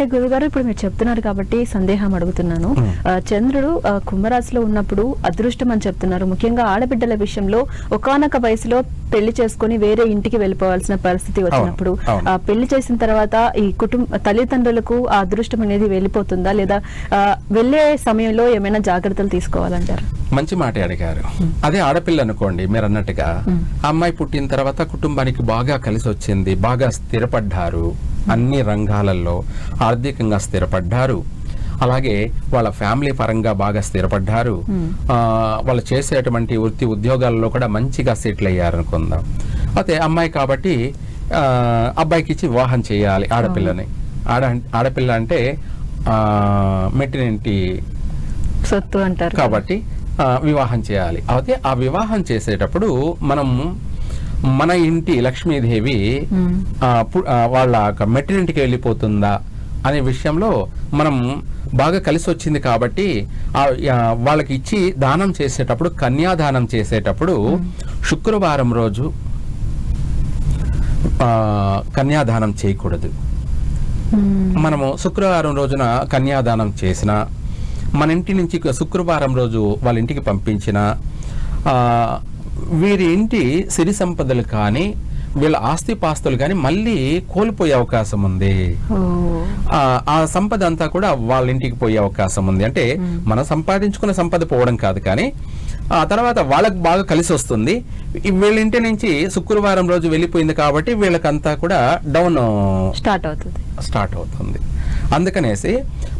అంటే గురుగారు ఇప్పుడు మీరు చెప్తున్నారు కాబట్టి సందేహం అడుగుతున్నాను. చంద్రుడు కుంభరాశిలో ఉన్నప్పుడు అదృష్టం అని చెప్తున్నారు. ముఖ్యంగా ఆడబిడ్డల విషయంలో ఒకానొక వయసులో పెళ్ళి చేసుకుని వేరే ఇంటికి వెళ్ళిపోవాల్సిన పరిస్థితి వచ్చినప్పుడు పెళ్ళి చేసిన తర్వాత ఈ కుటుంబ తల్లిదండ్రులకు ఆ అదృష్టం అనేది వెళ్ళిపోతుందా? లేదా ఆ, వెళ్ళే సమయంలో ఏమైనా జాగ్రత్తలు తీసుకోవాలంటారు? మంచి మాట అడిగారు. అదే ఆడపిల్ల అనుకోండి మీరు అన్నట్టుగా అమ్మాయి పుట్టిన తర్వాత కుటుంబానికి బాగా కలిసి వచ్చింది బాగా స్థిరపడ్డారు. అన్ని రంగాలలో ఆర్థికంగా స్థిరపడ్డారు. అలాగే వాళ్ళ ఫ్యామిలీ పరంగా బాగా స్థిరపడ్డారు. వాళ్ళు చేసేటువంటి వృత్తి ఉద్యోగాల్లో కూడా మంచిగా సెటిల్ అయ్యారు అనుకుందాం. అయితే అమ్మాయి కాబట్టి అబ్బాయికి ఇచ్చి వివాహం చేయాలి ఆడపిల్లని. ఆడ ఆడపిల్ల అంటే మెట్టినింటి సొత్తు అంటారు. కాబట్టి వివాహం చేయాలి. అయితే ఆ వివాహం చేసేటప్పుడు మనం మన ఇంటి లక్ష్మీదేవి వాళ్ళ మెట్టినింటికి వెళ్ళిపోతుందా అనే విషయంలో మనం బాగా కలిసి వచ్చింది కాబట్టి వాళ్ళకి ఇచ్చి దానం చేసేటప్పుడు కన్యాదానం చేసేటప్పుడు శుక్రవారం రోజు కన్యాదానం చేయకూడదు. మనము శుక్రవారం రోజున కన్యాదానం చేసిన మన ఇంటి నుంచి శుక్రవారం రోజు వాళ్ళ ఇంటికి పంపించిన వీరి ఇంటి సిరి సంపదలు కానీ వీళ్ళ ఆస్తిపాస్తులు కానీ మళ్ళీ కోల్పోయే అవకాశం ఉంది. ఆ ఆ సంపద అంతా కూడా వాళ్ళ ఇంటికి పోయే అవకాశం ఉంది. అంటే మనం సంపాదించుకున్న సంపద పోవడం కాదు కానీ ఆ తర్వాత వాళ్ళకి బాగా కలిసి వస్తుంది. వీళ్ళ ఇంటి నుంచి శుక్రవారం రోజు వెళ్ళిపోయింది కాబట్టి వీళ్ళకంతా కూడా డౌన్ స్టార్ట్ అవుతుంది. స్టార్ట్ అవుతుంది. అందుకనేసి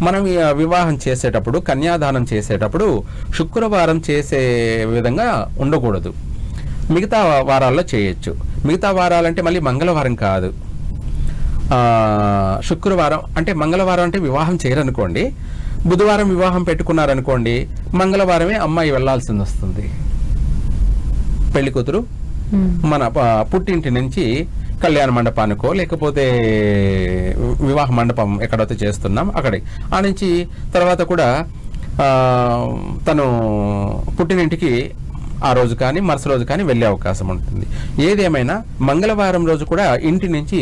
మనం వివాహం చేసేటప్పుడు కన్యాదానం చేసేటప్పుడు శుక్రవారం చేసే విధంగా ఉండకూడదు. మిగతా వారాల్లో చేయొచ్చు. మిగతా వారాలంటే మళ్ళీ మంగళవారం కాదు. శుక్రవారం అంటే మంగళవారం అంటే వివాహం చేయరనుకోండి. బుధవారం వివాహం పెట్టుకున్నారనుకోండి మంగళవారమే అమ్మాయి వెళ్ళాల్సింది వస్తుంది. పెళ్ళి కూతురు. మన పుట్టింటి నుంచి కళ్యాణ మండపానికో లేకపోతే వివాహ మండపం ఎక్కడైతే చేస్తున్నాం అక్కడికి ఆ నుంచి తర్వాత కూడా తను పుట్టినింటికి ఆ రోజు కానీ మరుస రోజు కానీ వెళ్ళే అవకాశం ఉంటుంది. ఏదేమైనా మంగళవారం రోజు కూడా ఇంటి నుంచి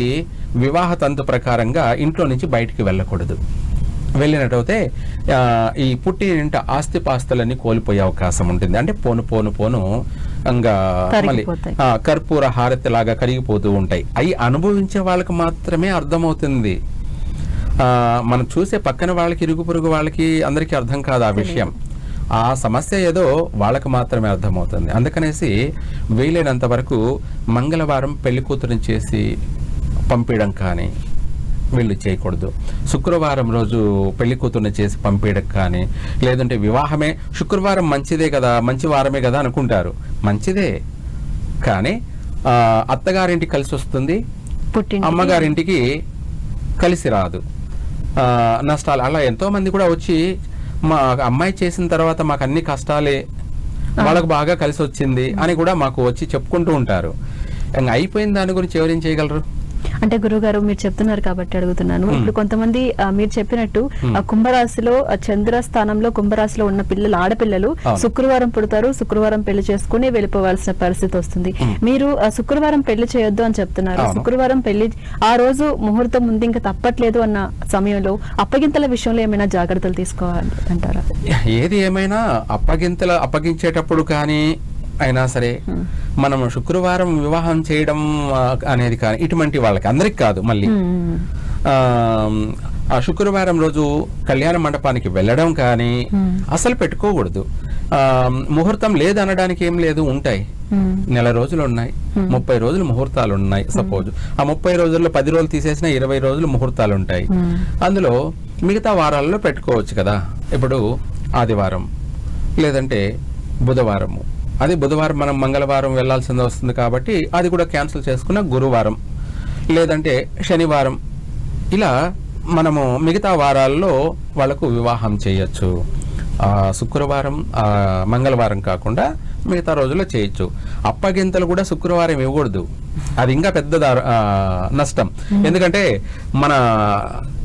వివాహ తంతు ప్రకారంగా ఇంట్లో నుంచి బయటికి వెళ్ళకూడదు. వెళ్ళినట్టయితే ఈ పుట్టినింట ఆస్తిపాస్తులన్నీ కోల్పోయే అవకాశం ఉంటుంది. అంటే పోను పోను పోను ఇంకా మళ్ళీ కర్పూర హారతి లాగా కరిగిపోతూ ఉంటాయి. అవి అనుభవించే వాళ్ళకి మాత్రమే అర్థమవుతుంది. ఆ, మనం చూసే పక్కన వాళ్ళకి ఇరుగు పొరుగు వాళ్ళకి అందరికీ అర్థం కాదు ఆ విషయం. ఆ సమస్య ఏదో వాళ్ళకి మాత్రమే అర్థమవుతుంది. అందుకనేసి వీలైనంత వరకు మంగళవారం పెళ్ళి కూతురుని చేసి పంపించడం కానీ వీళ్ళు చేయకూడదు. శుక్రవారం రోజు పెళ్ళి కూతుర్ని చేసి పంపించడం కానీ లేదంటే వివాహమే శుక్రవారం మంచిదే కదా మంచి వారమే కదా అనుకుంటారు. మంచిదే. కానీ అత్తగారింటికి కలిసి వస్తుంది అమ్మగారింటికి కలిసి రాదు. నష్టాలు అలా ఎంతో మంది కూడా వచ్చి మా అమ్మాయి చేసిన తర్వాత మాకు అన్ని కష్టాలే వాళ్ళకు బాగా కలిసి వచ్చింది అని కూడా మాకు వచ్చి చెప్పుకుంటూ ఉంటారు. ఇంకా అయిపోయిన దాని గురించి ఎవరేం చేయగలరు? అంటే గురుగారు మీరు చెప్తున్నారు కాబట్టి అడుగుతున్నాను. ఇప్పుడు కొంతమంది మీరు చెప్పినట్టు ఆ, కుంభరాశిలో చంద్ర స్థానంలో కుంభరాశిలో ఉన్న పిల్లలు ఆడపిల్లలు. శుక్రవారం పుడతారు శుక్రవారం పెళ్ళి చేసుకుని వెళ్ళిపోవాల్సిన పరిస్థితి వస్తుంది. మీరు ఆ, శుక్రవారం పెళ్ళి చేయొద్దు అని చెప్తున్నారు. శుక్రవారం పెళ్ళి ఆ రోజు ముహూర్తం ముందు ఇంకా తప్పట్లేదు అన్న సమయంలో అప్పగింతల విషయంలో ఏమైనా జాగ్రత్తలు తీసుకోవాలి అంటారా ఏది ఏమైనా అప్పగింతల అప్పగించేటప్పుడు కానీ అయినా సరే మనం శుక్రవారం వివాహం చేయడం అనేది కానీ ఇటువంటి వాళ్ళకి అందరికి కాదు మళ్ళీ. ఆ, శుక్రవారం రోజు కళ్యాణ మండపానికి వెళ్ళడం కానీ. అసలు పెట్టుకోకూడదు. ఆ, ముహూర్తం లేదనడానికి ఏం లేదు ఉంటాయి. నెల రోజులు ఉన్నాయి. ముప్పై రోజులు ముహూర్తాలు ఉన్నాయి సపోజ్. ఆ ముప్పై రోజుల్లో పది రోజులు తీసేసిన ఇరవై రోజులు ముహూర్తాలు ఉంటాయి. అందులో మిగతా వారాల్లో పెట్టుకోవచ్చు కదా. ఇప్పుడు ఆదివారం లేదంటే బుధవారము. అది బుధవారం మనం మంగళవారం వెళ్ళాల్సింది వస్తుంది కాబట్టి అది కూడా క్యాన్సిల్ చేసుకున్న గురువారం. లేదంటే శనివారం. ఇలా మనము మిగతా వారాల్లో వాళ్ళకు వివాహం చేయొచ్చు. ఆ, శుక్రవారం ఆ, మంగళవారం కాకుండా మిగతా రోజుల్లో చేయొచ్చు. అప్పగింతలు కూడా శుక్రవారం ఇవ్వకూడదు. అది ఇంకా పెద్ద నష్టం. ఎందుకంటే మన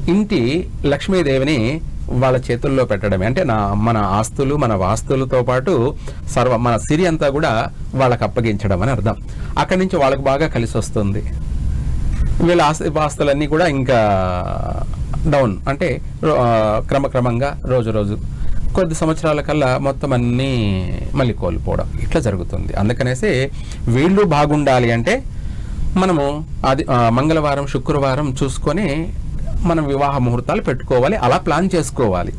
ఇంటి లక్ష్మీదేవిని వాళ్ళ చేతుల్లో పెట్టడమే. అంటే నా మన ఆస్తులు మన వాస్తులతో పాటు సర్వ మన సిరి అంతా కూడా వాళ్ళకి అప్పగించడం అని అర్థం. అక్కడి నుంచి వాళ్ళకు బాగా కలిసి వస్తుంది. వీళ్ళ ఆస్తి వాస్తులన్నీ కూడా ఇంకా డౌన్. అంటే రో- క్రమక్రమంగా రోజు రోజు. కొద్ది సంవత్సరాల కల్లా మొత్తం అన్నీ మళ్ళీ కోల్పోవడం. ఇట్లా జరుగుతుంది. అందుకనేసి వీళ్ళు బాగుండాలి అంటే మనము అది మంగళవారం శుక్రవారం చూసుకొని మనం వివాహ ముహూర్తాలు పెట్టుకోవాలి అలా ప్లాన్ చేసుకోవాలి.